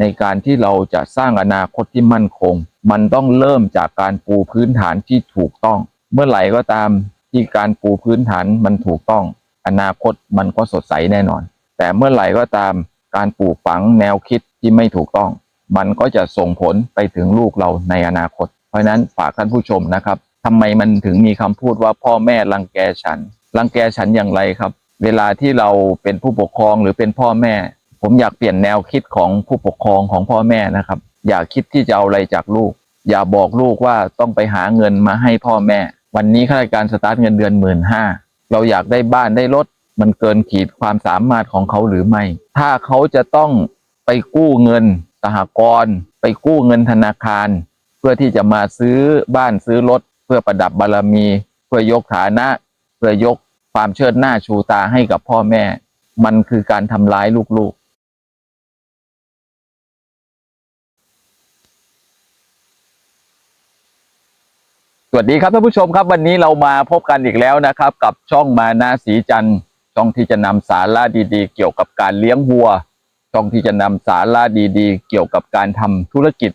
ในการที่เราจะสร้างอนาคตที่มั่นคง มันต้องเริ่มจากการปูพื้นฐานที่ถูกต้อง เมื่อไหร่ก็ตามที่การปูพื้นฐานมันถูกต้อง อนาคตมันก็สดใสแน่นอน แต่เมื่อไหร่ก็ตามการปลูกฝังแนวคิดที่ไม่ถูกต้อง มันก็จะส่งผลไปถึงลูกเราในอนาคต เพราะฉะนั้นฝากท่านผู้ชมนะครับทำไมมันถึงมีคำพูดว่าพ่อแม่รังแกฉันรังแกฉันอย่างไรครับ เวลาที่เราเป็นผู้ปกครองหรือเป็นพ่อแม่ ผมอยากเปลี่ยนแนวคิดของผู้ปกครองของพ่อแม่นะครับ อย่าคิดที่จะเอาอะไรจากลูก อย่าบอกลูกว่าต้องไปหาเงินมาให้พ่อแม่ วันนี้ข้าราชการสตาร์ทเงินเดือนหมื่นห้าเราอยากได้บ้านได้รถมันเกินขีดความสามารถของเขาหรือไม่ ถ้าเขาจะต้องไปกู้เงินสหกรณ์ไปกู้เงินธนาคาร เพื่อที่จะมาซื้อบ้านซื้อรถ เพื่อประดับบารมี เพื่อยกฐานะ เพื่อยกความเชิดหน้าชูตาให้กับพ่อแม่ มันคือการทำร้ายลูกๆ วัสดีครับท่านผู้ชมครับวันนี้เรามาพบกันอีกแล้วนะครับ กับช่องมานาสีจันทร์ช่องที่จะนำสาระดีๆ เกี่ยวกับการเลี้ยงวัว ช่องที่จะนำสาระดีๆ เกี่ยวกับการทำธุรกิจ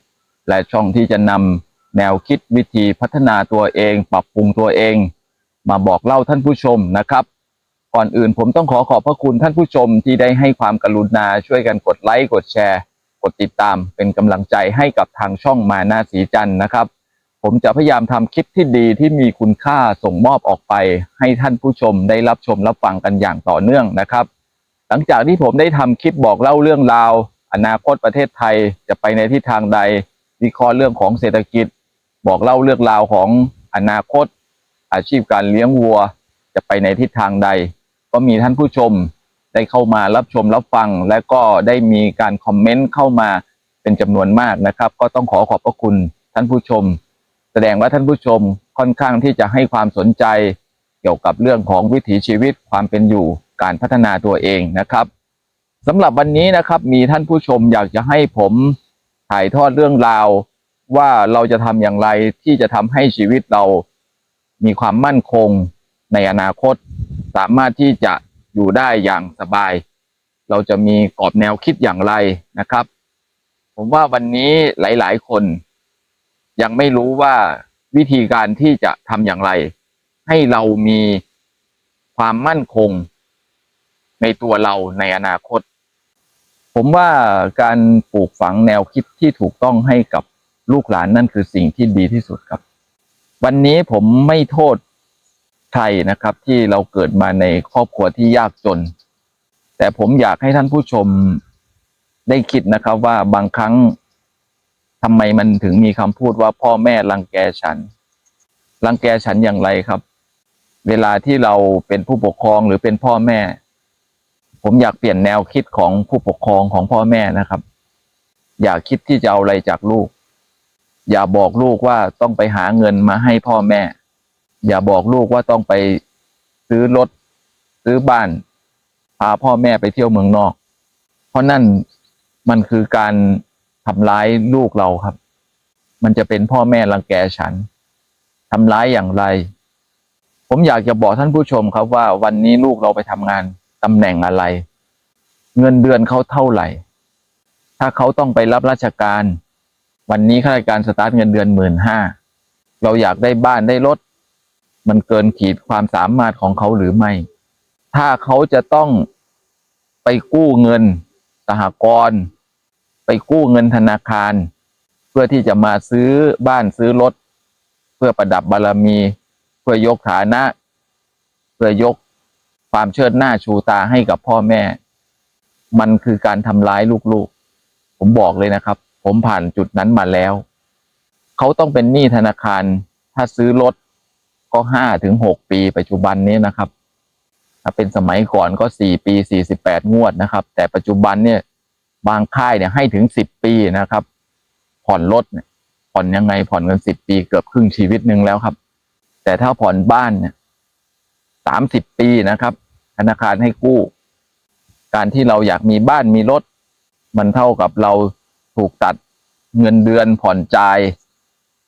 และช่องที่จะนำแนวคิดวิธีพัฒนาตัวเอง ปรับปรุงตัวเอง มาบอกเล่าท่านผู้ชมนะครับ ก่อนอื่นผมต้องขอขอบพระคุณท่านผู้ชมที่ได้ให้ความกรุณาช่วยกันกดไลค์กดแชร์ กดติดตามเป็นกำลังใจให้กับทางช่องมานาสีจันทร์นะครับ ผมจะพยายามทำคลิปที่ดีที่มีคุณค่าส่งมอบออกไป ให้ท่านผู้ชมได้รับชมรับฟังกันอย่างต่อเนื่องนะครับ หลังจากที่ผมได้ทำคลิปบอกเล่าเรื่องราว อนาคตประเทศไทยจะไปในทิศทางใดวิเคราะห์เรื่องของเศรษฐกิจ บอกเล่าเรื่องราวของอนาคต อาชีพการเลี้ยงวัว จะไปในทิศทางใด ก็มีท่านผู้ชมได้เข้ามารับชมรับฟัง และก็ได้มีการคอมเมนต์เข้ามาเป็นจำนวนมากนะครับ ก็ต้องขอขอบพระคุณท่านผู้ชม แสดงว่าท่านผู้ชมค่อนข้างที่จะให้ความสนใจ เกี่ยวกับเรื่องของวิถีชีวิตความเป็นอยู่การพัฒนาตัวเองนะครับสำหรับวันนี้นะครับมีท่านผู้ชมอยากจะให้ผมถ่ายทอดเรื่องราว ว่าเราจะทำอย่างไรที่จะทำให้ชีวิตเรามีความมั่นคงในอนาคต สามารถที่จะอยู่ได้อย่างสบาย เราจะมีกรอบแนวคิดอย่างไรนะครับ ผมว่าวันนี้หลาย ๆ คน ยังไม่รู้ว่าวิธีการที่จะทำอย่างไร ให้เรามีความมั่นคงในตัวเราในอนาคต ผมว่าการปลูกฝังแนวคิดที่ถูกต้องให้กับลูกหลานนั่นคือสิ่งที่ดีที่สุดครับ วันนี้ผมไม่โทษใครนะครับ ที่เราเกิดมาในครอบครัวที่ยากจน แต่ผมอยากให้ท่านผู้ชมได้คิดนะครับว่าบางครั้ง ทำไมมันถึงมีคำพูดว่าพ่อแม่รังแกฉัน รังแกฉันอย่างไรครับ เวลาที่เราเป็นผู้ปกครองหรือเป็นพ่อแม่ ผมอยากเปลี่ยนแนวคิดของผู้ปกครองของพ่อแม่นะครับ อย่าคิดที่จะเอาอะไรจากลูก อย่าบอกลูกว่าต้องไปหาเงินมาให้พ่อแม่ อย่าบอกลูกว่าต้องไปซื้อรถซื้อบ้านพาพ่อแม่ไปเที่ยวเมืองนอก เพราะนั่นมันคือการ ทำร้ายลูกเราครับ มันจะเป็นพ่อแม่รังแกฉันทำร้ายอย่างไร ผมอยากจะบอกท่านผู้ชมครับว่าวันนี้ลูกเราไปทำงานตำแหน่งอะไร เงินเดือนเขาเท่าไหร่ ถ้าเขาต้องไปรับราชการ วันนี้ข้าราชการสตาร์ทเงินเดือนหมื่นห้าเราอยากได้บ้านได้รถมันเกินขีดความสามารถของเขาหรือไม่ ถ้าเขาจะต้องไปกู้เงินสหกรณ์ ไปกู้เงินธนาคาร เพื่อที่จะมาซื้อบ้านซื้อรถ เพื่อประดับบารมี เพื่อยกฐานะ เพื่อยกความเชิดหน้าชูตาให้กับพ่อแม่ มันคือการทำร้ายลูกๆ ผมบอกเลยนะครับ ผมผ่านจุดนั้นมาแล้ว เขาต้องเป็นหนี้ธนาคาร ถ้าซื้อรถก็ห้าถึงหกปีปัจจุบันนี้นะครับ ถ้าเป็นสมัยก่อนก็สี่ปีสี่สิบแปดงวดนะครับ แต่ปัจจุบันเนี่ย บางค่ายเนี่ยให้ถึงสิบปีนะครับ ผ่อนรถเนี่ยผ่อนยังไงผ่อนเงินสิบปีเกือบครึ่งชีวิตหนึ่งแล้วครับ แต่ถ้าผ่อนบ้านเนี่ยสามสิบปีนะครับ ธนาคารให้กู้ การที่เราอยากมีบ้านมีรถ มันเท่ากับเราถูกตัดเงินเดือนผ่อนจ่าย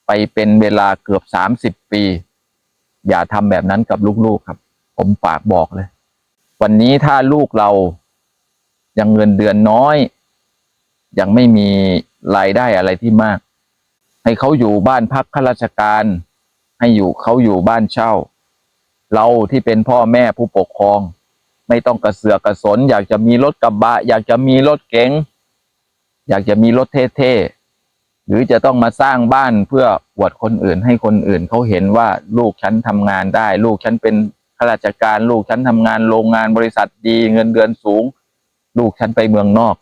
ไปเป็นเวลาเกือบสามสิบปี อย่าทำแบบนั้นกับลูกๆครับ ผมฝากบอกเลย วันนี้ถ้าลูกเรายังเงินเดือนน้อย ยังไม่มีรายได้อะไรที่มาก ให้เขาอยู่บ้านพักข้าราชการ ให้อยู่เขาอยู่บ้านเช่า เราที่เป็นพ่อแม่ผู้ปกครอง ไม่ต้องกระเสือกกระสน อยากจะมีรถกระบะ อยากจะมีรถเก๋งอยากจะมีรถเท่ๆหรือจะต้องมาสร้างบ้านเพื่ออวดคนอื่น ให้คนอื่นเขาเห็นว่าลูกฉันทำงานได้ ลูกฉันเป็นข้าราชการ ลูกฉันทำงานโรงงานบริษัทดี เงินเดือนสูง ลูกฉันไปเมืองนอก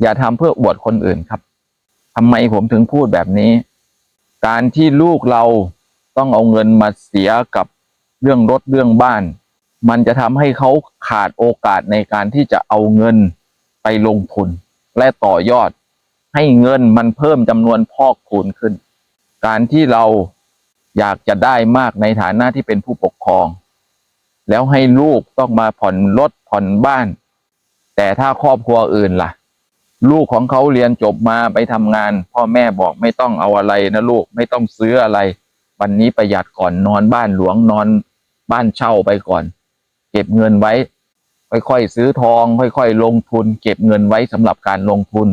อย่าทำเพื่ออวดคนอื่นครับทำไมผมถึงพูดแบบนี้ การที่ลูกเราต้องเอาเงินมาเสียกับเรื่องรถเรื่องบ้าน มันจะทำให้เขาขาดโอกาสในการที่จะเอาเงินไปลงทุน และต่อยอด ให้เงินมันเพิ่มจำนวนพอกคูณขึ้น การที่เราอยากจะได้มากในฐานะที่เป็นผู้ปกครอง แล้วให้ลูกต้องมาผ่อนรถผ่อนบ้าน แต่ถ้าครอบครัวอื่นล่ะ ลูกของเขาเรียนจบมาไปทำงาน พ่อแม่บอกไม่ต้องเอาอะไรนะลูกไม่ต้องซื้ออะไร วันนี้ประหยัดก่อนนอนบ้านหลวงนอนบ้านเช่าไปก่อน เก็บเงินไว้ ค่อยๆซื้อทอง ค่อยๆลงทุน เก็บเงินไว้สำหรับการลงทุน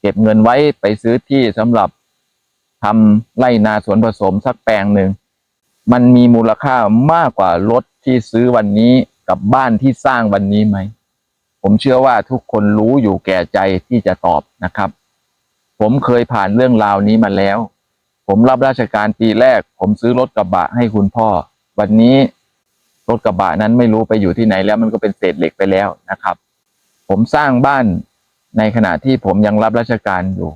เก็บเงินไว้ไปซื้อที่สำหรับทำไร่นาสวนผสมสักแปลงหนึ่งมันมีมูลค่ามากกว่ารถที่ซื้อวันนี้กับบ้านที่สร้างวันนี้ไหม ผมเชื่อว่าทุกคนรู้อยู่แก่ใจที่จะตอบนะครับ ผมเคยผ่านเรื่องราวนี้มาแล้ว ผมรับราชการปีแรก ผมซื้อรถกระบะให้คุณพ่อ วันนี้รถกระบะนั้นไม่รู้ไปอยู่ที่ไหนแล้วมันก็เป็นเศษเหล็กไปแล้วนะครับ ผมสร้างบ้านในขณะที่ผมยังรับราชการอยู่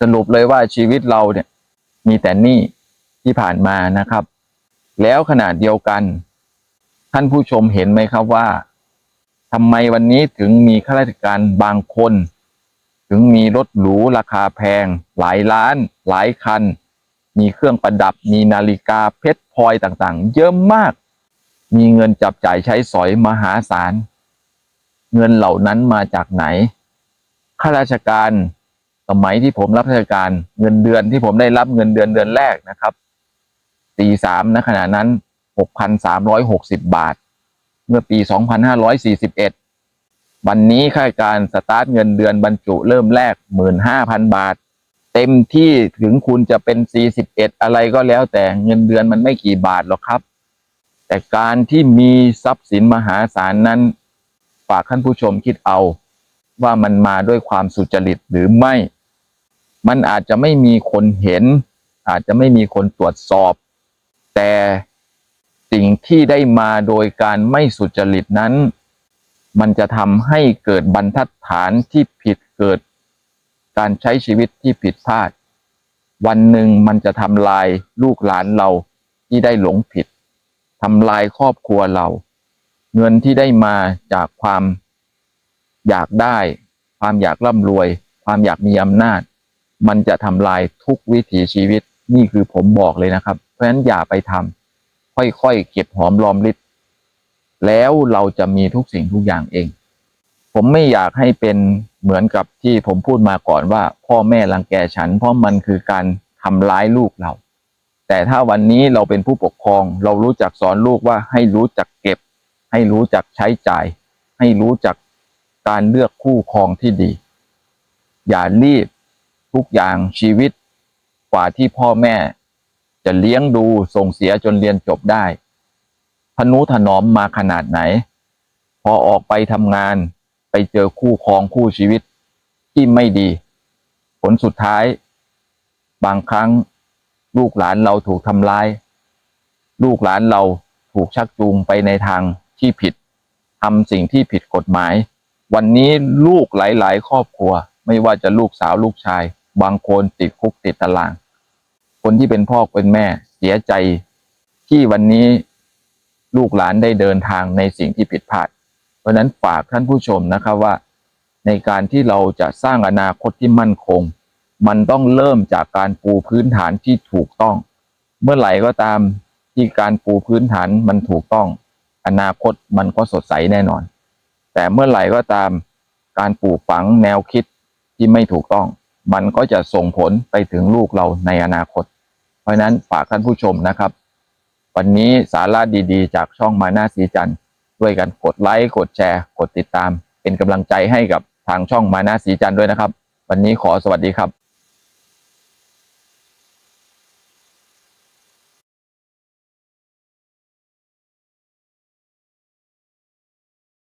สรุปเลยว่าชีวิตเราเนี่ยมีแต่หนี้ที่ผ่านมานะครับ แล้วขนาดเดียวกัน ท่านผู้ชมเห็นไหมครับว่า ทำไมวันนี้ถึงมีข้าราชการบางคน ถึงมีรถหรูราคาแพง หลายล้าน หลายคัน มีเครื่องประดับ มีนาฬิกาเพชรพลอยต่างๆ เยอะมาก มีเงินจับจ่ายใช้สอยมหาศาล เงินเหล่านั้นมาจากไหน ข้าราชการสมัยที่ผมรับราชการเงินเดือนที่ผมได้รับเงินเดือนเดือนแรกนะครับตีสามนะขณะนั้นหกพันสามร้อยหกสิบบาท เมื่อปี 2541 วันนี้ข้าการสตาร์ทเงินเดือนบรรจุเริ่มแรก 15,000 บาท เต็มที่ถึงคุณจะเป็น 41 อะไรก็แล้วแต่เงินเดือนมันไม่กี่บาทหรอกครับ แต่การที่มีทรัพย์สินมหาศาลนั้น ฝากท่านผู้ชมคิดเอาว่ามันมาด้วยความสุจริตหรือไม่ มันอาจจะไม่มีคนเห็น อาจจะไม่มีคนตรวจสอบ แต่ สิ่งที่ได้มาโดยการไม่สุจริตนั้น มันจะทำให้เกิดบรรทัดฐานที่ผิดเกิด การใช้ชีวิตที่ผิดพลาด วันหนึ่งมันจะทำลายลูกหลานเราที่ได้หลงผิดทำลายครอบครัวเรา เงินที่ได้มาจากความอยากได้ ความอยากร่ำรวย ความอยากมีอำนาจ มันจะทำลายทุกวิถีชีวิตนี่คือผมบอกเลยนะครับ เพราะฉะนั้นอย่าไปทำ ค่อยๆ เก็บหอมรอมริบแล้วเราจะมีทุกสิ่งทุกอย่างเอง ผมไม่อยากให้เป็นเหมือนกับที่ผมพูดมาก่อนว่า พ่อแม่รังแกฉัน เพราะมันคือการทำร้ายลูกเรา แต่ถ้าวันนี้เราเป็นผู้ปกครอง เรารู้จักสอนลูกว่าให้รู้จักเก็บ ให้รู้จักใช้จ่าย ให้รู้จักการเลือกคู่ครองที่ดี อย่ารีบทุกอย่างชีวิตกว่าที่พ่อแม่ จะเลี้ยงดูส่งเสียจนเรียนจบได้พนุถนอมมาขนาดไหน พอออกไปทำงานไปเจอคู่ครองคู่ชีวิต ที่ไม่ดี ผลสุดท้าย บางครั้งลูกหลานเราถูกทำร้าย ลูกหลานเราถูกชักจูงไปในทางที่ผิดทำสิ่งที่ผิดกฎหมาย วันนี้ลูกหลาย ๆ ครอบครัว ไม่ว่าจะลูกสาวลูกชาย บางคนติดคุกติดตาราง คนที่เป็นพ่อเป็นแม่เสียใจที่วันนี้ลูกหลานได้เดินทางในสิ่งที่ผิดพลาด เพราะนั้นฝากท่านผู้ชมนะครับว่า ในการที่เราจะสร้างอนาคตที่มั่นคง มันต้องเริ่มจากการปูพื้นฐานที่ถูกต้อง เมื่อไหร่ก็ตามที่การปูพื้นฐานมันถูกต้อง อนาคตมันก็สดใสแน่นอน แต่เมื่อไหร่ก็ตามการปลูกฝังแนวคิดที่ไม่ถูกต้อง มันก็จะส่งผลไปถึงลูกเราในอนาคต เพราะนั้นฝากท่านผู้ชมนะครับ วันนี้สาระดีๆ จากช่องมาหน้าสีจันทร์ด้วยกันกดไลค์กดแชร์ กดติดตาม เป็นกำลังใจให้กับทางช่องมานาสีจันทร์ด้วยนะครับ วันนี้ขอสวัสดีครับ